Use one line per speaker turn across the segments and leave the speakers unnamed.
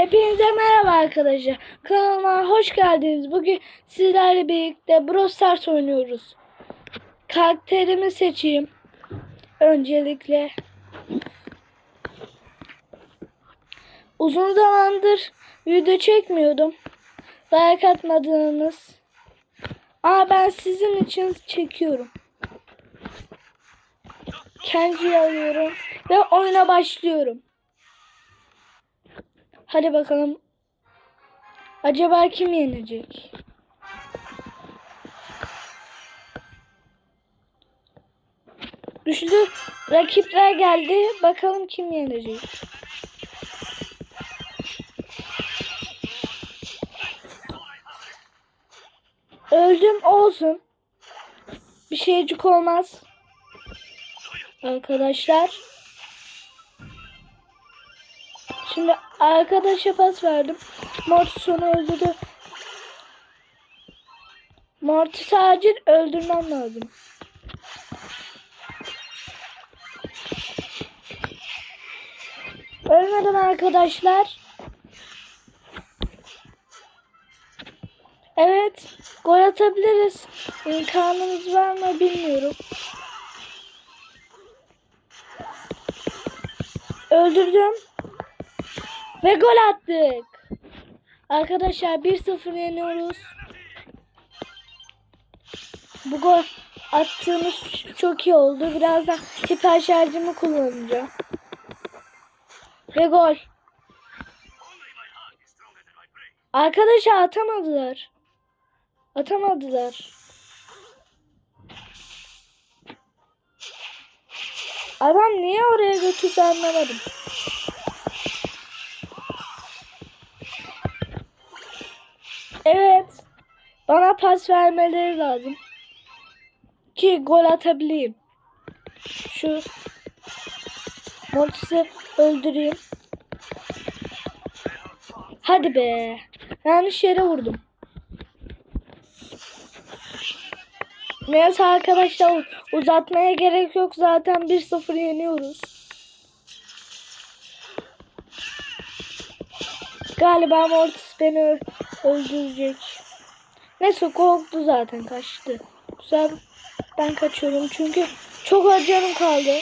Hepinize merhaba arkadaşlar. Kanalıma hoş geldiniz. Bugün sizlerle birlikte Brawl Stars oynuyoruz. Karakterimi seçeyim. Öncelikle. Uzun zamandır video çekmiyordum. Like atmadığınız. Ama ben sizin için çekiyorum. Kenji'yi alıyorum ve oyuna başlıyorum. Hadi bakalım. Acaba kim yenecek? Güçlü rakipler geldi. Bakalım kim yenecek? Öldüm olsun. Bir şeycik olmaz. Arkadaşlar. Şimdi arkadaşa pas verdim. Mortis onu öldürdü. Mortis acil öldürmem lazım. Ölmedim arkadaşlar. Evet. Gol atabiliriz. İmkanımız var mı bilmiyorum. Öldürdüm. Ve gol attık. Arkadaşlar 1-0 yeniyoruz. Bu gol attığımız çok iyi oldu. Birazdan hiper şarjımı kullanacağım. Ve gol. Arkadaşlar atamadılar. Atamadılar. Adam niye oraya götürdü anlamadım. Evet. Bana pas vermeleri lazım. Ki gol atabileyim. Şu Mortis'i öldüreyim. Hadi be. Yanlış yere vurdum. Neyse arkadaşlar uzatmaya gerek yok. Zaten 1-0 yeniyoruz. Galiba Mortis beni öldürecek. Neyse korktu zaten kaçtı. Güzel ben kaçıyorum çünkü çok az canım kaldı.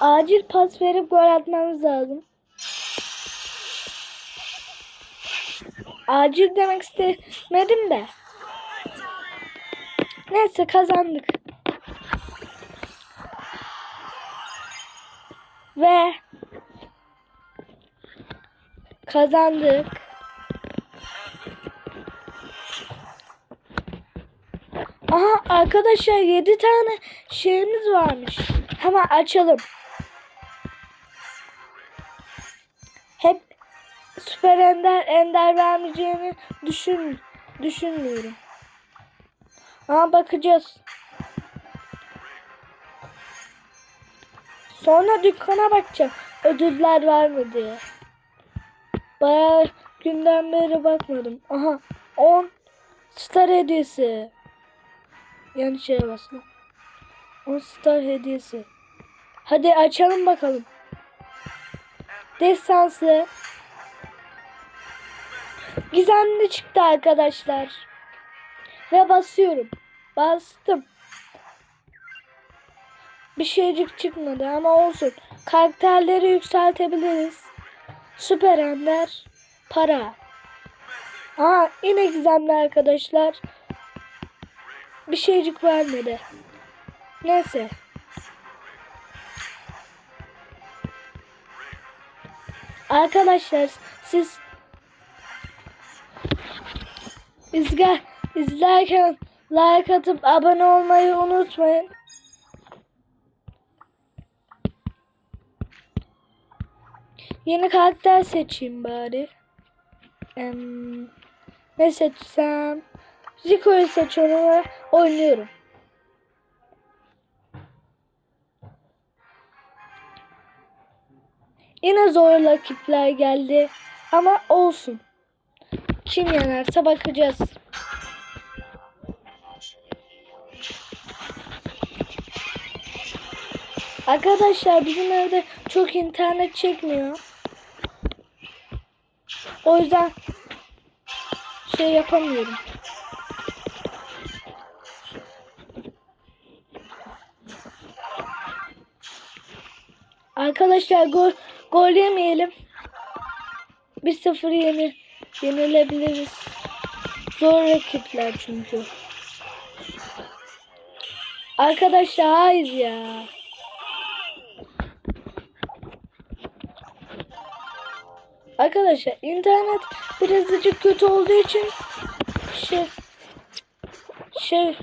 Acil pas verip gol atmamız lazım. Acil demek istemedim de. Neyse kazandık. Ve kazandık. Aha arkadaşlar 7 tane şeyimiz varmış. Hemen açalım. Hep süper ender ender vermeyeceğini düşün düşünmüyorum. Ama bakacağız. Sonra dükkana bakacağım. Ödüller var mı diye. Bayağı günden beri bakmadım. Aha 10 star hediyesi. Yanlış yere bastım. 10 star hediyesi. Hadi açalım bakalım. Destansı. Gizemli çıktı arkadaşlar. Ve basıyorum. Bastım. Bir şeycik çıkmadı ama olsun. Karakterleri yükseltebiliriz. Süper Ender. Para. Aa yine gizemli arkadaşlar. Bir şeycik vermedi. Neyse. Arkadaşlar siz izle, izlerken like atıp abone olmayı unutmayın. Yeni karakter seçeyim bari. Em, ne seçsem? Rico'yu seçiyorum ve oynuyorum. Yine zor rakipler geldi. Ama olsun. Kim yenerse bakacağız. Arkadaşlar bizim evde çok internet çekmiyor. O yüzden şey yapamıyorum. Arkadaşlar gol gol yemeyelim. 1-0 yeni yenilebiliriz. Zor rakipler çünkü. Arkadaşlar hayır ya. Arkadaşlar internet birazcık kötü olduğu için şey şey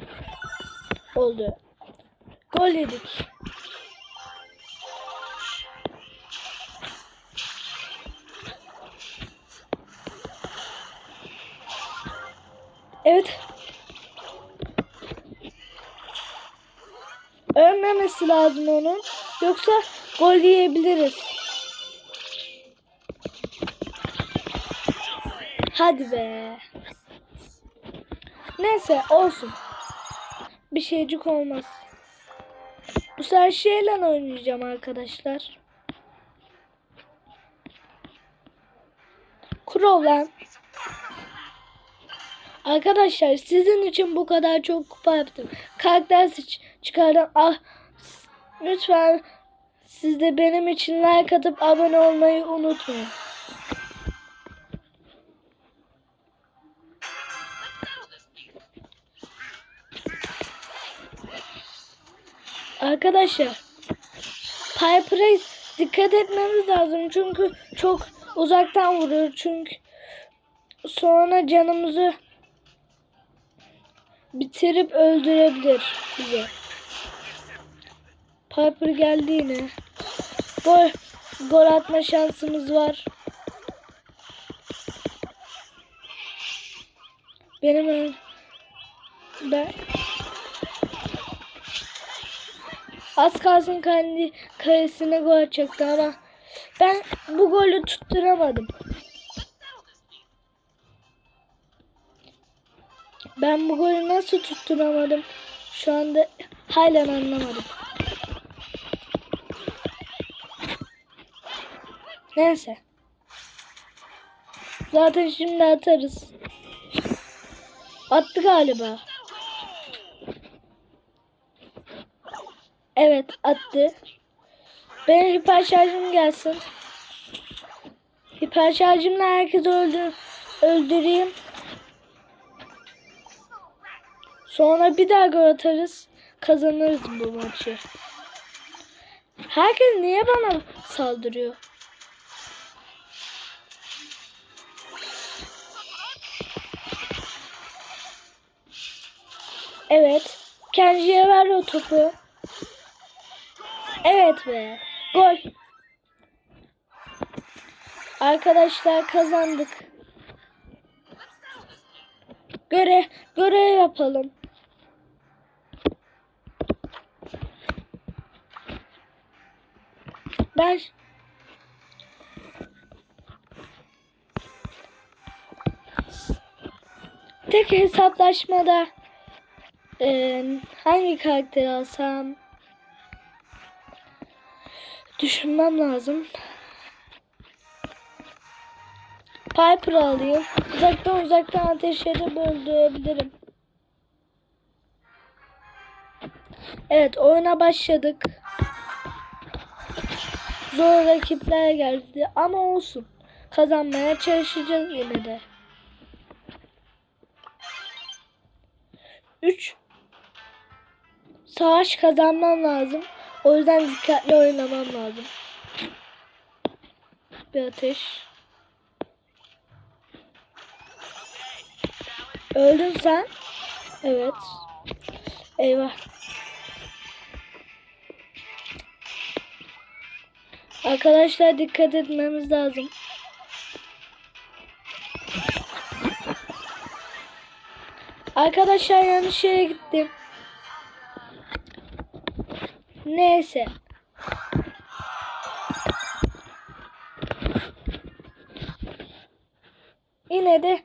oldu. Gol yedik. Evet. Ölmemesi lazım onun. Yoksa gol yiyebiliriz. Hadi be. Neyse olsun. Bir şeycik olmaz. Bu sefer şeyle oynayacağım arkadaşlar. Crow'lan. Arkadaşlar sizin için bu kadar çok kupa yaptım. Karakter çıkardım. Ah, lütfen siz de benim için like atıp abone olmayı unutmayın. Arkadaşlar Piper'a dikkat etmemiz lazım çünkü çok uzaktan vuruyor çünkü sonra canımızı bitirip öldürebilir bize. Piper geldi yine. Gol, gol atma şansımız var. Benim ben az kalsın kendi kalesine gol atacaktı ama ben bu golü tutturamadım. Ben bu golü nasıl tutturamadım? Şu anda halen anlamadım. Neyse. Zaten şimdi atarız. Attı galiba. Evet attı. Benim hiper şarjım gelsin. Hiper şarjımla herkesi öldür öldüreyim. Sonra bir daha gol atarız. Kazanırız bu maçı. Herkes niye bana saldırıyor? Evet. Kenji'ye ver o topu. Evet be. Gol. Arkadaşlar kazandık. Göre görev yapalım. Ben tek hesaplaşmada eee, hangi karakteri alsam düşünmem lazım. Piper alayım. Uzaktan uzaktan ateş edip öldürebilirim. Evet oyuna başladık. Zor rakipler geldi ama olsun. Kazanmaya çalışacağız yine de. 3 Savaş kazanmam lazım. O yüzden dikkatli oynamam lazım. Bir ateş. Öldün sen. Evet. Eyvah. Arkadaşlar dikkat etmemiz lazım. Arkadaşlar yanlış yere gittim. Neyse. Yine de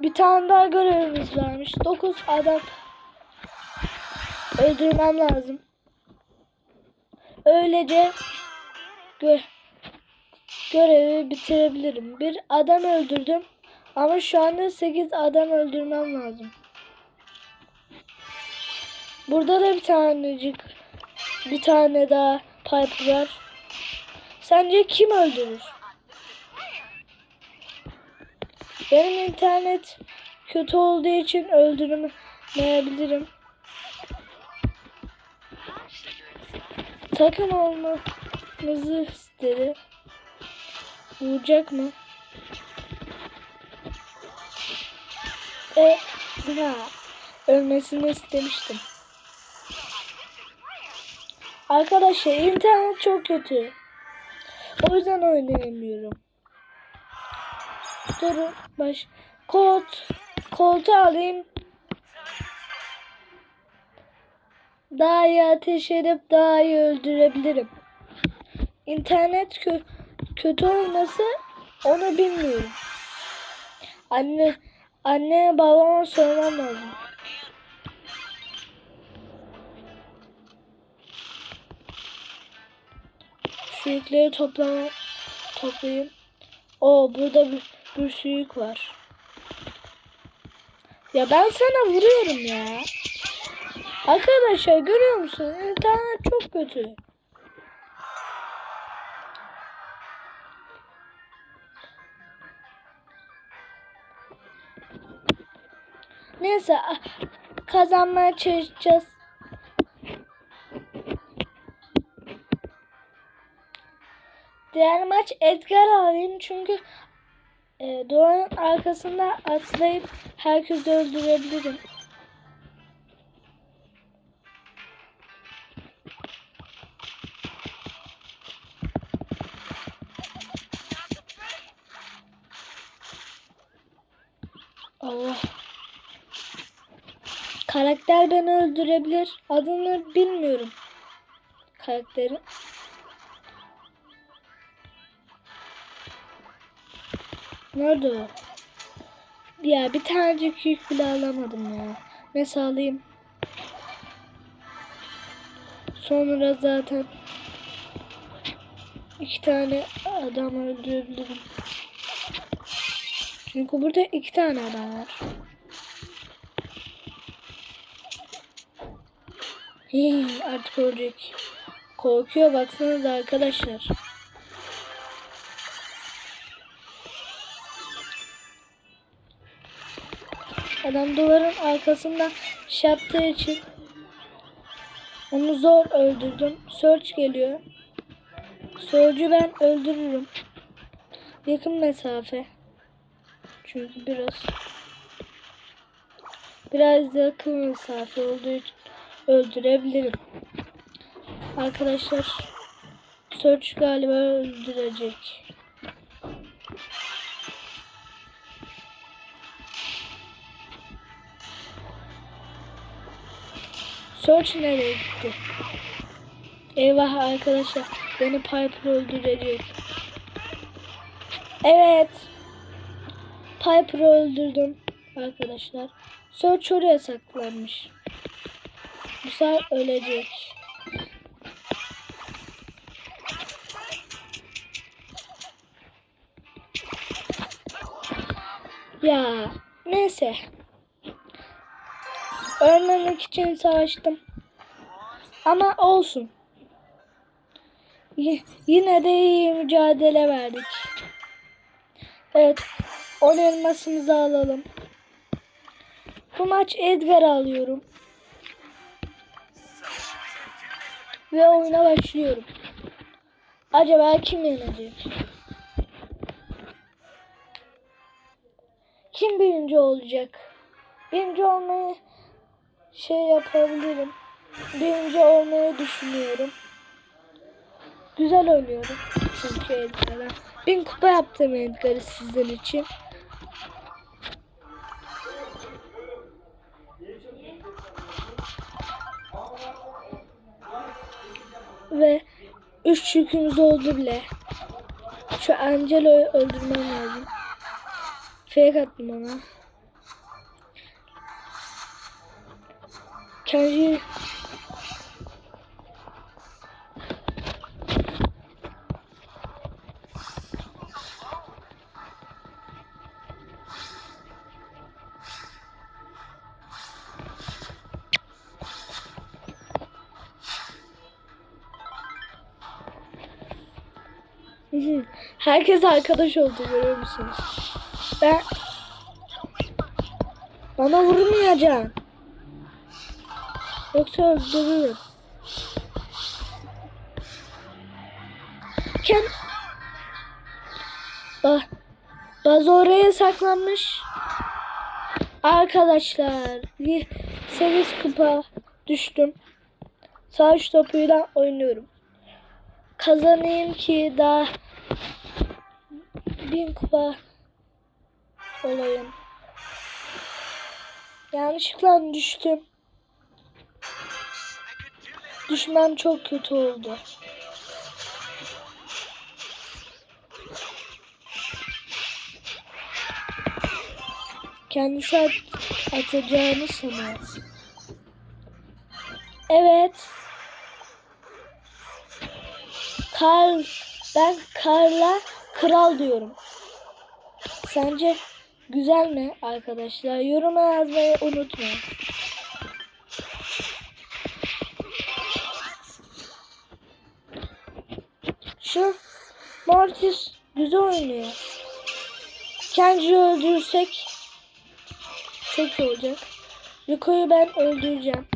bir tane daha görevimiz varmış. 9 adam öldürmem lazım. öylece gö görevi bitirebilirim. Bir adam öldürdüm ama şu anda 8 adam öldürmem lazım. Burada da bir tanecik bir tane daha Piper var. Sence kim öldürür? Benim internet kötü olduğu için öldürmeyebilirim. Takım olmamızı istedi. Vuracak mı? E, ha, ölmesini istemiştim. Arkadaşlar internet çok kötü. O yüzden oynayamıyorum. Durun baş. Kolt. Koltu alayım. Daha iyi ateş edip daha iyi öldürebilirim. İnternet kö kötü olması onu bilmiyorum. Anne anne babama sormam lazım. Şu yükleri toplama toplayayım. O burada bir, bir sürü yük var. Ya ben sana vuruyorum ya. Arkadaşlar görüyor musun? İnternet çok kötü. Neyse kazanmaya çalışacağız. Diğer maç Edgar alayım çünkü e, Doğan'ın arkasında atlayıp herkesi öldürebilirim. Allah. Karakter beni öldürebilir. Adını bilmiyorum. Karakterin. Nerede? Ya bir tanecik yük bile alamadım ya. Ne sağlayayım? Sonra zaten iki tane adam öldürebilirim. Çünkü burada iki tane adam var. Hii, artık ölecek. Korkuyor baksanıza arkadaşlar. Adam duvarın arkasından şey yaptığı için onu zor öldürdüm. Search geliyor. Search'ü ben öldürürüm. Yakın mesafe. Çünkü biraz biraz yakın mesafe olduğu için öldürebilirim. Arkadaşlar Search galiba öldürecek. Search nereye gitti? Eyvah arkadaşlar beni Piper öldürecek. Evet. Piper'ı öldürdüm arkadaşlar. Search oraya saklanmış. Bu sefer ölecek. Ya neyse. Ölmemek için savaştım. Ama olsun. Y- yine de iyi mücadele verdik. Evet. 10 elmasımızı alalım. Bu maç Edgar alıyorum. Ve oyuna başlıyorum. Acaba kim yenecek? Kim birinci olacak? Birinci olmayı şey yapabilirim. Birinci olmayı düşünüyorum. Güzel oynuyorum. Çünkü Edgar'a. Bin kupa yaptım Edgar'ı sizin için. Ve üç yükümüz oldu bile. Şu Angelo'yu öldürmem lazım. Fake attım ona. şarjı Herkes arkadaş oldu görüyor musunuz? Ben bana vurmayacaksın. Yoksa öldürürüm. Ken Bak Baz oraya saklanmış. Arkadaşlar 8 kupa düştüm. Üç topuyla oynuyorum. Kazanayım ki daha bin kupa olayım. Yanlışlıkla düştüm. Düşmem çok kötü oldu. Kendisi at atacağını sanıyor. Evet. Karl, ben Karl'a kral diyorum. Sence güzel mi arkadaşlar? Yoruma yazmayı unutmayın. Mortis güzel oynuyor. Kenji'yi öldürürsek çok iyi olacak. Rico'yu ben öldüreceğim.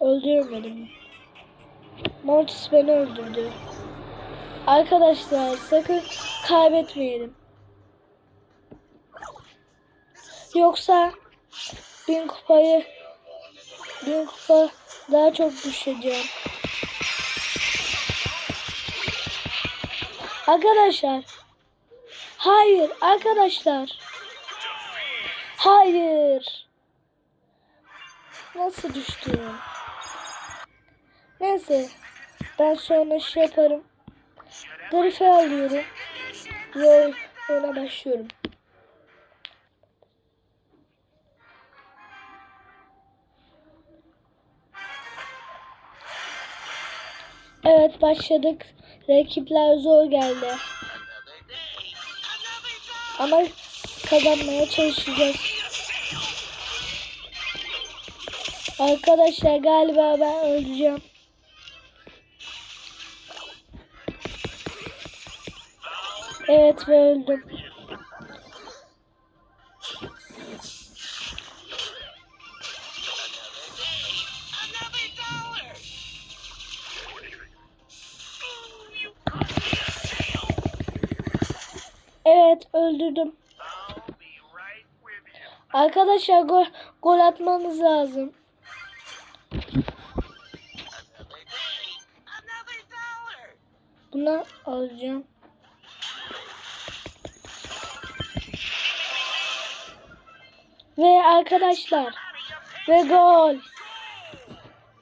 Öldüremedim. Mortis beni öldürdü. Arkadaşlar sakın kaybetmeyelim. Yoksa bin kupayı bin kupa daha çok düşeceğim. Arkadaşlar. Hayır arkadaşlar. Hayır. Nasıl düştüm? Neyse. Ben sonra şey yaparım. Grife alıyorum. Ve ona başlıyorum. Başladık. Rakipler zor geldi. Ama kazanmaya çalışacağız. Arkadaşlar galiba ben öleceğim. Evet ve öldüm. Evet öldürdüm. Arkadaşlar gol, gol atmanız lazım. Bunu alacağım. Ve arkadaşlar ve gol.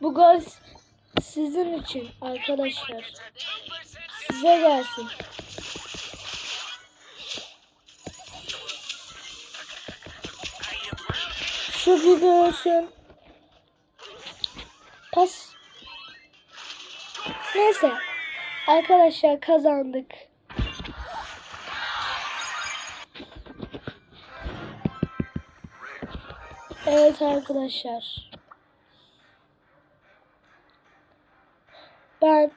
Bu gol sizin için arkadaşlar. Size gelsin. Bir görsün. Pas. Neyse. Arkadaşlar kazandık. Evet arkadaşlar. Ben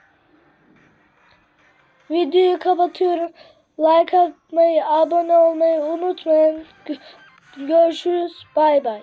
videoyu kapatıyorum. Like atmayı, abone olmayı unutmayın. Görüşürüz. Bay bay.